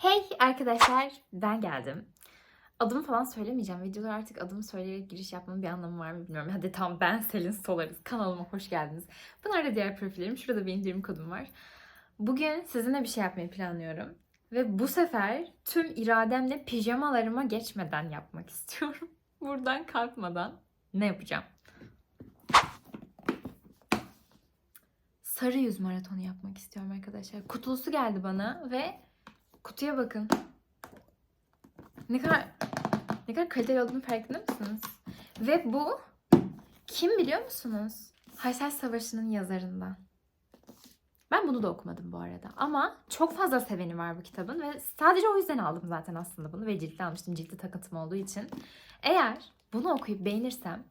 Hey arkadaşlar ben geldim. Adımı falan söylemeyeceğim. Videoda artık adımı söyleyerek giriş yapmanın bir anlamı var mı bilmiyorum. Hadi tamam ben Selin Solarız. Kanalıma hoş geldiniz. Bunlar da diğer profillerim. Şurada bir indirim kodum var. Bugün sizinle bir şey yapmayı planlıyorum. Ve bu sefer tüm irademle pijamalarıma geçmeden yapmak istiyorum. Buradan kalkmadan ne yapacağım? Sarı yüz maratonu yapmak istiyorum arkadaşlar. Kutlusu geldi bana ve kutuya bakın. Ne kadar ne kadar kaliteli olduğunu farkında mısınız? Ve bu kim biliyor musunuz? Haysel Savaşı'nın yazarından. Ben bunu da okumadım bu arada. Ama çok fazla seveni var bu kitabın ve sadece o yüzden aldım zaten aslında bunu ve ciltli almıştım ciltli takıntım olduğu için. Eğer bunu okuyup beğenirsem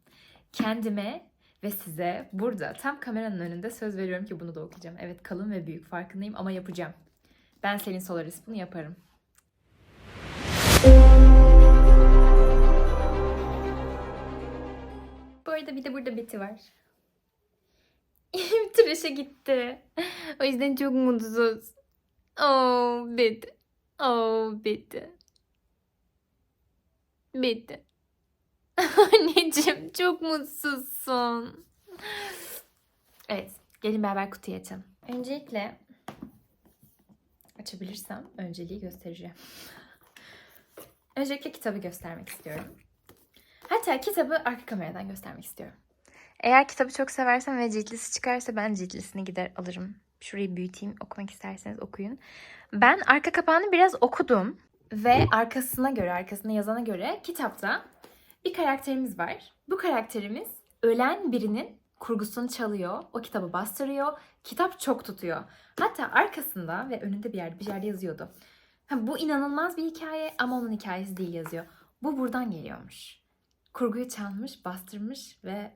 kendime ve size burada tam kameranın önünde söz veriyorum ki bunu da okuyacağım. Evet kalın ve büyük farkındayım ama yapacağım. Ben Selin Solaris bunu yaparım. Bu arada bir de burada Betty var. Tıraşa gitti. O yüzden çok mutsuz. Oh Betty. Oh Betty. Betty. Anneciğim çok mutsuzsun. Evet. Gelin beraber kutuyu açalım. Öncelikle açabilirsem önceliği göstereceğim. Öncelikle kitabı göstermek istiyorum. Hatta kitabı arka kameradan göstermek istiyorum. Eğer kitabı çok seversen ve ciltlisi çıkarsa ben ciltlisini gider alırım. Şurayı büyüteyim okumak isterseniz okuyun. Ben arka kapağını biraz okudum. Ve arkasına göre, arkasında yazana göre kitapta bir karakterimiz var. Bu karakterimiz ölen birinin kurgusunu çalıyor. O kitabı bastırıyor. Kitap çok tutuyor. Hatta arkasında ve önünde bir yerde bir yerde yazıyordu. Ha, bu inanılmaz bir hikaye ama onun hikayesi değil yazıyor. Bu buradan geliyormuş. Kurguyu çalmış, bastırmış ve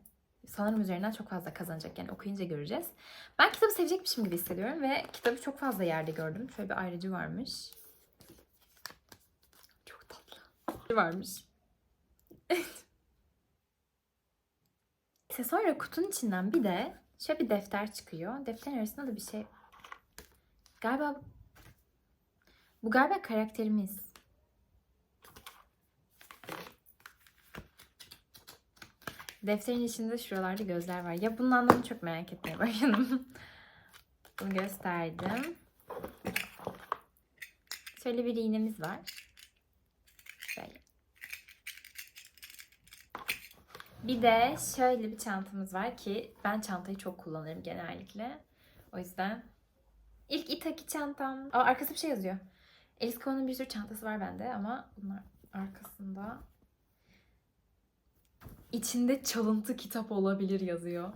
sanırım üzerinden çok fazla kazanacak. Yani okuyunca göreceğiz. Ben kitabı sevecekmişim gibi hissediyorum ve kitabı çok fazla yerde gördüm. Şöyle bir ayrıcı varmış. Çok tatlı. Varmış. Sonra kutunun içinden bir de şöyle bir defter çıkıyor. Defterin arasında da bir şey... Galiba... Bu galiba karakterimiz. Defterin içinde şuralarda gözler var. Ya bunun anlamını çok merak etmeye başladım. Bunu gösterdim. Şöyle bir iğnemiz var. Bir de şöyle bir çantamız var ki ben çantayı çok kullanırım genellikle. O yüzden ilk Itaki çantam. Aa, arkası bir şey yazıyor. Cohen'ın bir sürü çantası var bende ama bunlar arkasında içinde çalıntı kitap olabilir yazıyor.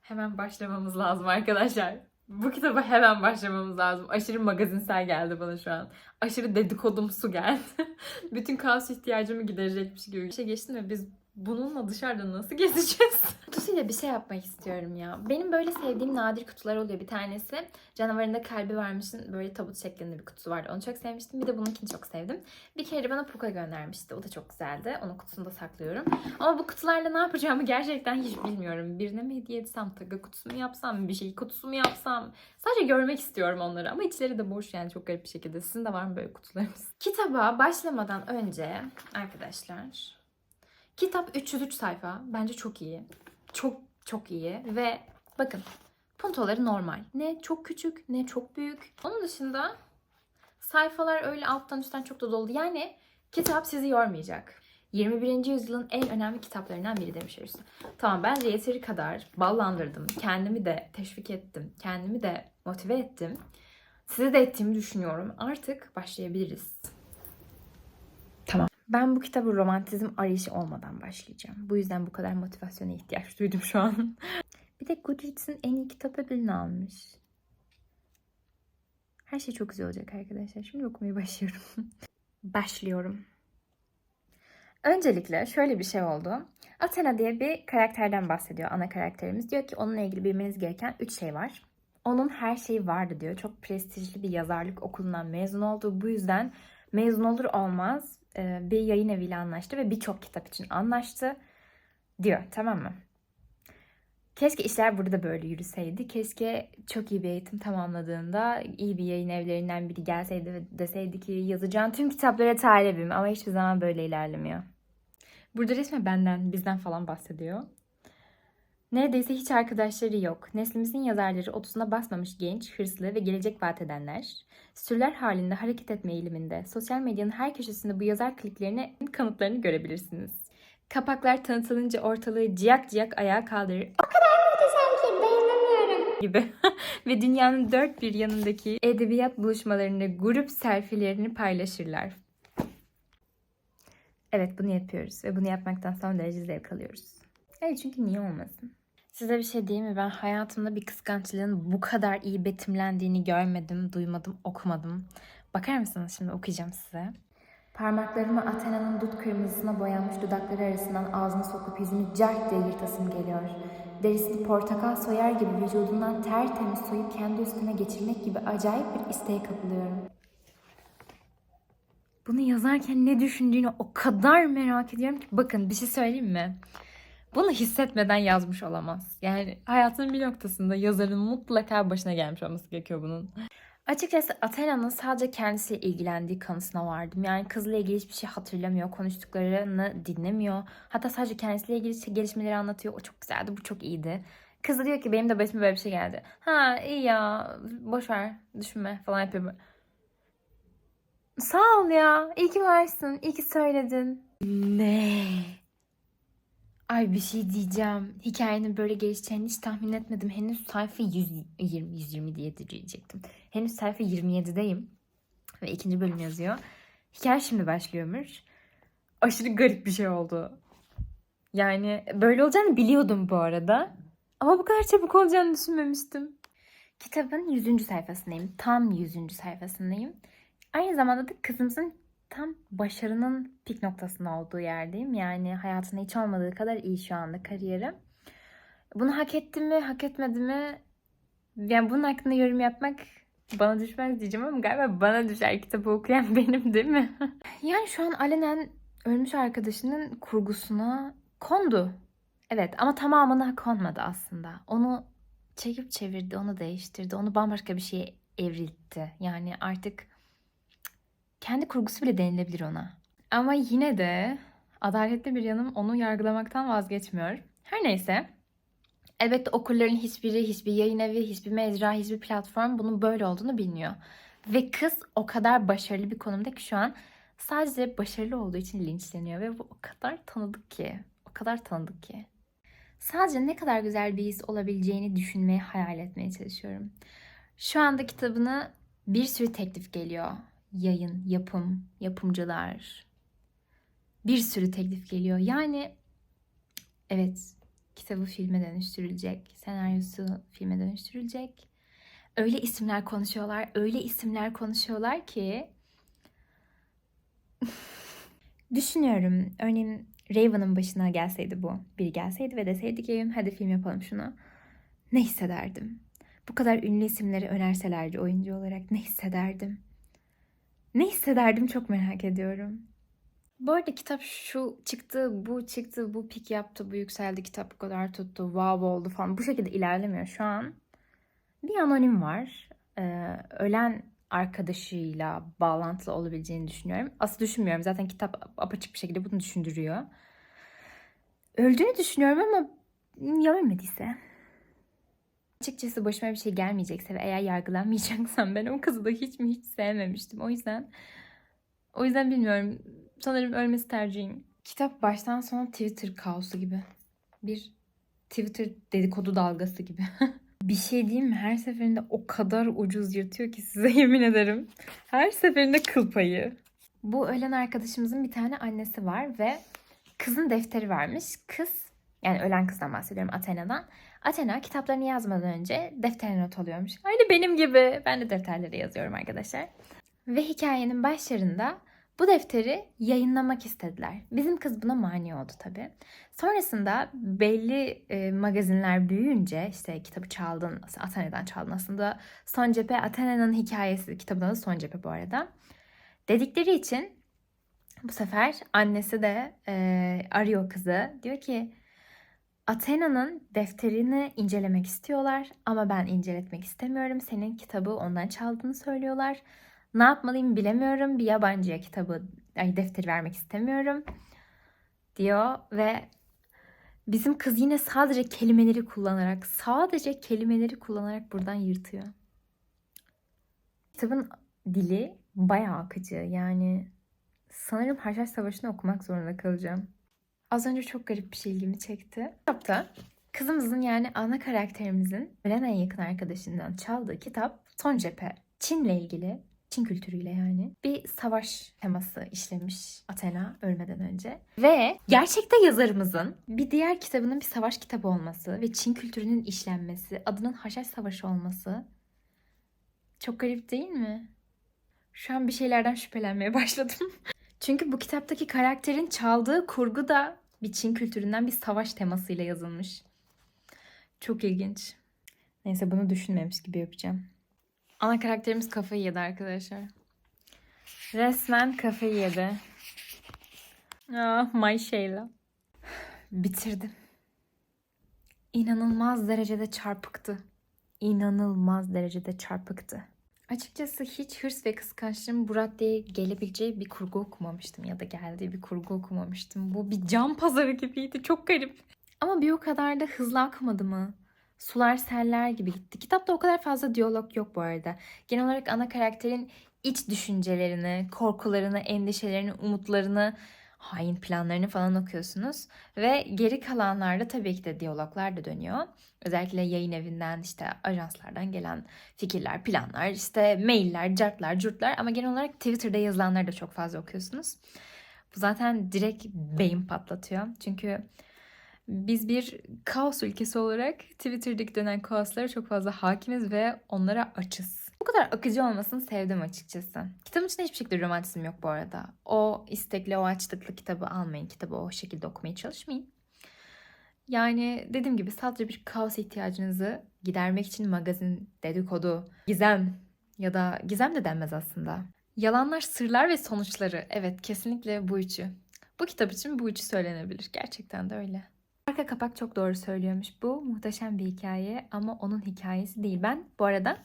Hemen başlamamız lazım arkadaşlar. Bu kitaba hemen başlamamız lazım. Aşırı magazinsel geldi bana şu an. Aşırı dedikodumsu geldi. Bütün kaos ihtiyacımı giderecekmiş gibi bir şey geçtim ve biz bununla dışarıda nasıl gezeceğiz? Kutusuyla bir şey yapmak istiyorum ya. Benim böyle sevdiğim nadir kutular oluyor. Bir tanesi canavarında kalbi varmışın böyle tabut şeklinde bir kutusu vardı. Onu çok sevmiştim. Bir de bununkini çok sevdim. Bir kere bana Puka göndermişti. O da çok güzeldi. Onun kutusunu da saklıyorum. Ama bu kutularla ne yapacağımı gerçekten hiç bilmiyorum. Birine mi hediye etsem, taga kutusu mu yapsam, bir şey kutusu mu yapsam. Sadece görmek istiyorum onları ama içleri de boş yani çok garip bir şekilde. Sizin de var mı böyle kutularınız? Kitaba başlamadan önce arkadaşlar Kitap 303 sayfa. Bence çok iyi. Çok çok iyi ve bakın puntoları normal. Ne çok küçük ne çok büyük. Onun dışında sayfalar öyle alttan üstten çok da dolu. Yani kitap sizi yormayacak. 21. yüzyılın en önemli kitaplarından biri demiş Arüsü. Tamam bence yeteri kadar ballandırdım. Kendimi de teşvik ettim. Kendimi de motive ettim. Size de ettiğimi düşünüyorum. Artık başlayabiliriz. Ben bu kitabı romantizm arayışı olmadan başlayacağım. Bu yüzden bu kadar motivasyona ihtiyaç duydum şu an. bir de Goodreads'in en iyi kitap ödülünü almış. Her şey çok güzel olacak arkadaşlar. Şimdi okumaya başlıyorum. Başlıyorum. Öncelikle şöyle bir şey oldu. Athena diye bir karakterden bahsediyor ana karakterimiz. Diyor ki onunla ilgili bilmeniz gereken 3 şey var. Onun her şeyi vardı diyor. Çok prestijli bir yazarlık okulundan mezun oldu. Bu yüzden mezun olur olmaz e, bir yayın eviyle anlaştı ve birçok kitap için anlaştı diyor tamam mı? Keşke işler burada böyle yürüseydi. Keşke çok iyi bir eğitim tamamladığında iyi bir yayın evlerinden biri gelseydi ve deseydi ki yazacağın tüm kitaplara talibim ama hiçbir zaman böyle ilerlemiyor. Burada resmen benden, bizden falan bahsediyor. Neredeyse hiç arkadaşları yok. Neslimizin yazarları 30'una basmamış genç, hırslı ve gelecek vaat edenler. Sürüler halinde hareket etme eğiliminde. Sosyal medyanın her köşesinde bu yazar kliklerine kanıtlarını görebilirsiniz. Kapaklar tanıtılınca ortalığı ciyak ciyak ayağa kaldırır. O kadar sanki dayanamıyorum. Gibi. ve dünyanın dört bir yanındaki edebiyat buluşmalarında grup selfielerini paylaşırlar. Evet bunu yapıyoruz ve bunu yapmaktan son derece zevk alıyoruz. Evet çünkü niye olmasın? Size bir şey diyeyim mi? Ben hayatımda bir kıskançlığın bu kadar iyi betimlendiğini görmedim, duymadım, okumadım. Bakar mısınız şimdi okuyacağım size. Parmaklarımı Athena'nın dut kırmızısına boyanmış dudakları arasından ağzına sokup yüzünü cart diye yırtasım geliyor. Derisini portakal soyar gibi vücudundan tertemiz soyup kendi üstüme geçirmek gibi acayip bir isteğe kapılıyorum. Bunu yazarken ne düşündüğünü o kadar merak ediyorum ki. Bakın bir şey söyleyeyim mi? Bunu hissetmeden yazmış olamaz. Yani hayatının bir noktasında yazarın mutlaka başına gelmiş olması gerekiyor bunun. Açıkçası Athena'nın sadece kendisiyle ilgilendiği kanısına vardım. Yani kızla ilgili hiçbir şey hatırlamıyor. Konuştuklarını dinlemiyor. Hatta sadece kendisiyle ilgili gelişmeleri anlatıyor. O çok güzeldi, bu çok iyiydi. Kız diyor ki benim de başıma böyle bir şey geldi. Ha iyi ya boş ver düşünme falan yapıyor. Sağ ol ya. İyi ki varsın. İyi ki söyledin. Ne? Ay bir şey diyeceğim. Hikayenin böyle gelişeceğini hiç tahmin etmedim. Henüz sayfa 120, 120 diye diyecektim. Henüz sayfa 27'deyim. Ve ikinci bölüm yazıyor. Hikaye şimdi başlıyormuş. Aşırı garip bir şey oldu. Yani böyle olacağını biliyordum bu arada. Ama bu kadar çabuk olacağını düşünmemiştim. Kitabın 100. sayfasındayım. Tam 100. sayfasındayım. Aynı zamanda da kızımızın tam başarının pik noktasında olduğu yerdeyim. Yani hayatında hiç olmadığı kadar iyi şu anda kariyerim. Bunu hak etti mi, hak etmedi mi? Yani bunun hakkında yorum yapmak bana düşmez diyeceğim ama galiba bana düşer kitabı okuyan benim değil mi? yani şu an alenen ölmüş arkadaşının kurgusuna kondu. Evet ama tamamına konmadı aslında. Onu çekip çevirdi, onu değiştirdi, onu bambaşka bir şeye evriltti. Yani artık kendi kurgusu bile denilebilir ona. Ama yine de adaletli bir yanım onu yargılamaktan vazgeçmiyor. Her neyse. Elbette okurların hiçbiri, hiçbir yayın evi, hiçbir mecra, hiçbir platform bunun böyle olduğunu bilmiyor. Ve kız o kadar başarılı bir konumda ki şu an sadece başarılı olduğu için linçleniyor. Ve bu o kadar tanıdık ki. O kadar tanıdık ki. Sadece ne kadar güzel bir his olabileceğini düşünmeye, hayal etmeye çalışıyorum. Şu anda kitabına bir sürü teklif geliyor yayın, yapım, yapımcılar. Bir sürü teklif geliyor. Yani evet kitabı filme dönüştürülecek. Senaryosu filme dönüştürülecek. Öyle isimler konuşuyorlar. Öyle isimler konuşuyorlar ki düşünüyorum. Örneğin Raven'ın başına gelseydi bu. Biri gelseydi ve deseydi ki hadi film yapalım şunu. Ne hissederdim? Bu kadar ünlü isimleri önerselerdi oyuncu olarak ne hissederdim? Ne hissederdim çok merak ediyorum. Bu arada kitap şu çıktı, bu çıktı, bu pik yaptı, bu yükseldi, kitap bu kadar tuttu, wow oldu falan. Bu şekilde ilerlemiyor şu an. Bir anonim var. Ee, ölen arkadaşıyla bağlantılı olabileceğini düşünüyorum. Aslında düşünmüyorum. Zaten kitap apaçık bir şekilde bunu düşündürüyor. Öldüğünü düşünüyorum ama ya ölmediyse? Açıkçası başıma bir şey gelmeyecekse ve eğer yargılanmayacaksam ben o kızı da hiç mi hiç sevmemiştim. O yüzden o yüzden bilmiyorum. Sanırım ölmesi tercihim. Kitap baştan sona Twitter kaosu gibi. Bir Twitter dedikodu dalgası gibi. bir şey diyeyim mi? Her seferinde o kadar ucuz yırtıyor ki size yemin ederim. Her seferinde kıl payı. Bu ölen arkadaşımızın bir tane annesi var ve kızın defteri vermiş. Kız yani ölen kızdan bahsediyorum Athena'dan. Athena kitaplarını yazmadan önce defterine not alıyormuş. Aynı benim gibi. Ben de defterlere yazıyorum arkadaşlar. Ve hikayenin başlarında bu defteri yayınlamak istediler. Bizim kız buna mani oldu tabii. Sonrasında belli e, magazinler büyüyünce işte kitabı çaldın, Athena'dan çaldın aslında. Son cephe Athena'nın hikayesi, kitabın adı Son cephe bu arada. Dedikleri için bu sefer annesi de e, arıyor kızı. Diyor ki Athena'nın defterini incelemek istiyorlar ama ben inceletmek istemiyorum. Senin kitabı ondan çaldığını söylüyorlar. Ne yapmalıyım bilemiyorum. Bir yabancıya kitabı, ay defteri vermek istemiyorum diyor ve bizim kız yine sadece kelimeleri kullanarak, sadece kelimeleri kullanarak buradan yırtıyor. Kitabın dili bayağı akıcı. Yani sanırım Haçhaç Savaşı'nı okumak zorunda kalacağım. Az önce çok garip bir şey ilgimi çekti. Kitapta kızımızın yani ana karakterimizin ölen en yakın arkadaşından çaldığı kitap Son Cephe. Çin'le ilgili, Çin kültürüyle yani bir savaş teması işlemiş Athena ölmeden önce. Ve gerçekte yazarımızın bir diğer kitabının bir savaş kitabı olması ve Çin kültürünün işlenmesi, adının Haçhaç Savaşı olması çok garip değil mi? Şu an bir şeylerden şüphelenmeye başladım. Çünkü bu kitaptaki karakterin çaldığı kurgu da bir Çin kültüründen bir savaş temasıyla yazılmış. Çok ilginç. Neyse bunu düşünmemiş gibi yapacağım. Ana karakterimiz kafayı yedi arkadaşlar. Resmen kafayı yedi. Ah, my Sheila. Bitirdim. İnanılmaz derecede çarpıktı. İnanılmaz derecede çarpıktı. Açıkçası hiç hırs ve kıskançlığın bu raddeye gelebileceği bir kurgu okumamıştım ya da geldiği bir kurgu okumamıştım. Bu bir can pazarı gibiydi. Çok garip. Ama bir o kadar da hızlı akmadı mı? Sular seller gibi gitti. Kitapta o kadar fazla diyalog yok bu arada. Genel olarak ana karakterin iç düşüncelerini, korkularını, endişelerini, umutlarını, hain planlarını falan okuyorsunuz. Ve geri kalanlarda tabii ki de diyaloglar da dönüyor. Özellikle yayın evinden işte ajanslardan gelen fikirler, planlar, işte mailler, cartlar, curtlar ama genel olarak Twitter'da yazılanları da çok fazla okuyorsunuz. Bu zaten direkt beyin patlatıyor. Çünkü biz bir kaos ülkesi olarak Twitter'daki dönen kaoslara çok fazla hakimiz ve onlara açız. Bu kadar akıcı olmasını sevdim açıkçası. Kitabın içinde hiçbir şekilde romantizm yok bu arada. O istekli, o açlıklı kitabı almayın. Kitabı o şekilde okumaya çalışmayın. Yani dediğim gibi sadece bir kaos ihtiyacınızı gidermek için magazin, dedikodu, gizem ya da gizem de denmez aslında. Yalanlar, sırlar ve sonuçları. Evet kesinlikle bu üçü. Bu kitap için bu üçü söylenebilir. Gerçekten de öyle. Arka kapak çok doğru söylüyormuş. Bu muhteşem bir hikaye ama onun hikayesi değil. Ben bu arada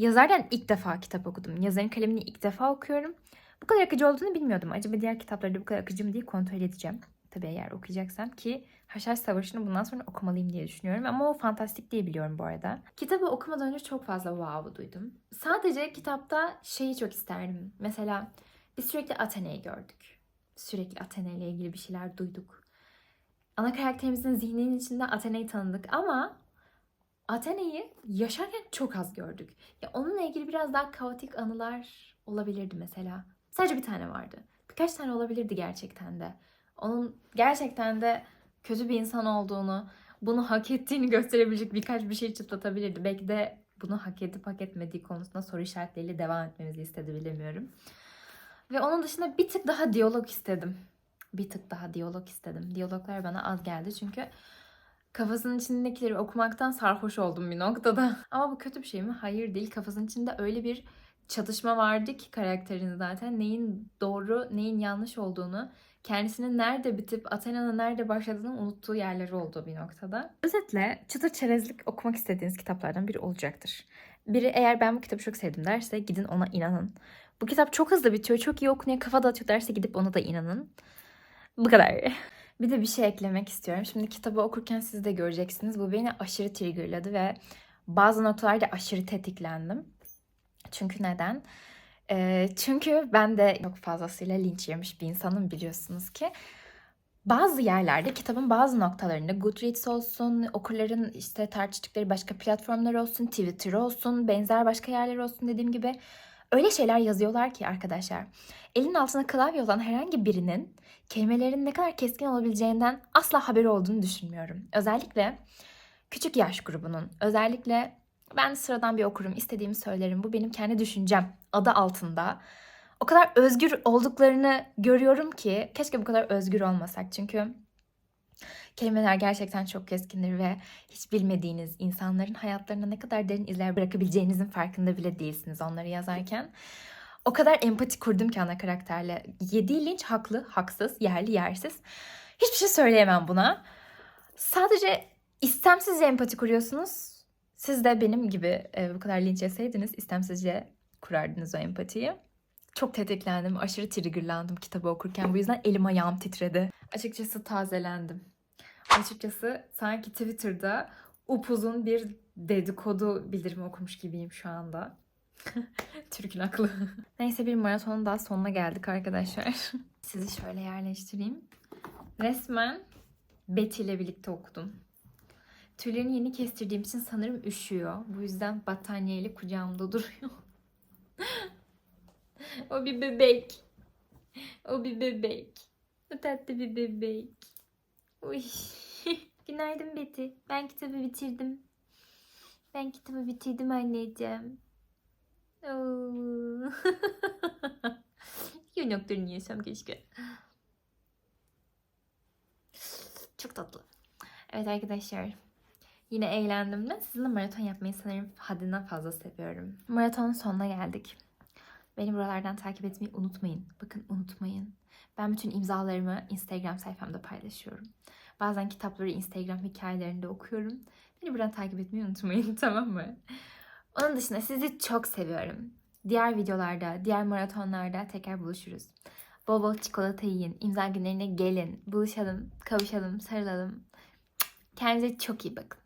yazardan ilk defa kitap okudum. Yazarın kalemini ilk defa okuyorum. Bu kadar akıcı olduğunu bilmiyordum. Acaba diğer kitaplarda bu kadar akıcı mı diye kontrol edeceğim. Tabii eğer okuyacaksam ki Haşhaş Savaşı'nı bundan sonra okumalıyım diye düşünüyorum. Ama o fantastik diye biliyorum bu arada. Kitabı okumadan önce çok fazla wow duydum. Sadece kitapta şeyi çok isterdim. Mesela biz sürekli Athena'yı gördük. Sürekli Athena ile ilgili bir şeyler duyduk. Ana karakterimizin zihninin içinde Athena'yı tanıdık ama Athena'yı yaşarken çok az gördük. Ya onunla ilgili biraz daha kaotik anılar olabilirdi mesela. Sadece bir tane vardı. Birkaç tane olabilirdi gerçekten de. Onun gerçekten de kötü bir insan olduğunu, bunu hak ettiğini gösterebilecek birkaç bir şey çıtlatabilirdi. Belki de bunu hak edip hak etmediği konusunda soru işaretleriyle devam etmemizi istedi bilemiyorum. Ve onun dışında bir tık daha diyalog istedim. Bir tık daha diyalog istedim. Diyaloglar bana az geldi çünkü kafasının içindekileri okumaktan sarhoş oldum bir noktada. Ama bu kötü bir şey mi? Hayır değil. Kafasının içinde öyle bir çatışma vardı ki karakterin zaten neyin doğru, neyin yanlış olduğunu, kendisinin nerede bitip Athena'nın nerede başladığını unuttuğu yerleri oldu bir noktada. Özetle çıtır çerezlik okumak istediğiniz kitaplardan biri olacaktır. Biri eğer ben bu kitabı çok sevdim derse gidin ona inanın. Bu kitap çok hızlı bitiyor, çok iyi okunuyor, kafa dağıtıyor derse gidip ona da inanın. Bu kadar. Bir de bir şey eklemek istiyorum. Şimdi kitabı okurken siz de göreceksiniz. Bu beni aşırı triggerladı ve bazı noktalarda aşırı tetiklendim. Çünkü neden? Ee, çünkü ben de çok fazlasıyla linç yemiş bir insanım biliyorsunuz ki. Bazı yerlerde kitabın bazı noktalarında Goodreads olsun, okurların işte tartıştıkları başka platformlar olsun, Twitter olsun, benzer başka yerler olsun dediğim gibi öyle şeyler yazıyorlar ki arkadaşlar. Elin altına klavye olan herhangi birinin kelimelerin ne kadar keskin olabileceğinden asla haberi olduğunu düşünmüyorum. Özellikle küçük yaş grubunun, özellikle ben sıradan bir okurum, istediğimi söylerim. Bu benim kendi düşüncem adı altında. O kadar özgür olduklarını görüyorum ki keşke bu kadar özgür olmasak. Çünkü kelimeler gerçekten çok keskindir ve hiç bilmediğiniz insanların hayatlarına ne kadar derin izler bırakabileceğinizin farkında bile değilsiniz onları yazarken. O kadar empati kurdum ki ana karakterle. Yediği linç haklı, haksız, yerli, yersiz. Hiçbir şey söyleyemem buna. Sadece istemsizce empati kuruyorsunuz. Siz de benim gibi e, bu kadar linç yeseydiniz istemsizce kurardınız o empatiyi. Çok tetiklendim, aşırı triggerlandım kitabı okurken. Bu yüzden elim ayağım titredi. Açıkçası tazelendim. Açıkçası sanki Twitter'da upuzun bir dedikodu bildirimi okumuş gibiyim şu anda. Türk'ün aklı. Neyse bir maratonun daha sonuna geldik arkadaşlar. Sizi şöyle yerleştireyim. Resmen Betty ile birlikte okudum. Tüylerini yeni kestirdiğim için sanırım üşüyor. Bu yüzden battaniyeyle kucağımda duruyor. o bir bebek. O bir bebek. O tatlı bir bebek. Uy. Günaydın Betty. Ben kitabı bitirdim. Ben kitabı bitirdim anneciğim. Oo. Yanaklarını yesem keşke. Çok tatlı. Evet arkadaşlar. Yine eğlendim de sizinle maraton yapmayı sanırım haddinden fazla seviyorum. Maratonun sonuna geldik. Beni buralardan takip etmeyi unutmayın. Bakın unutmayın. Ben bütün imzalarımı Instagram sayfamda paylaşıyorum. Bazen kitapları Instagram hikayelerinde okuyorum. Beni buradan takip etmeyi unutmayın tamam mı? Onun dışında sizi çok seviyorum. Diğer videolarda, diğer maratonlarda tekrar buluşuruz. Bol bol çikolata yiyin. imza günlerine gelin. Buluşalım, kavuşalım, sarılalım. Kendinize çok iyi bakın.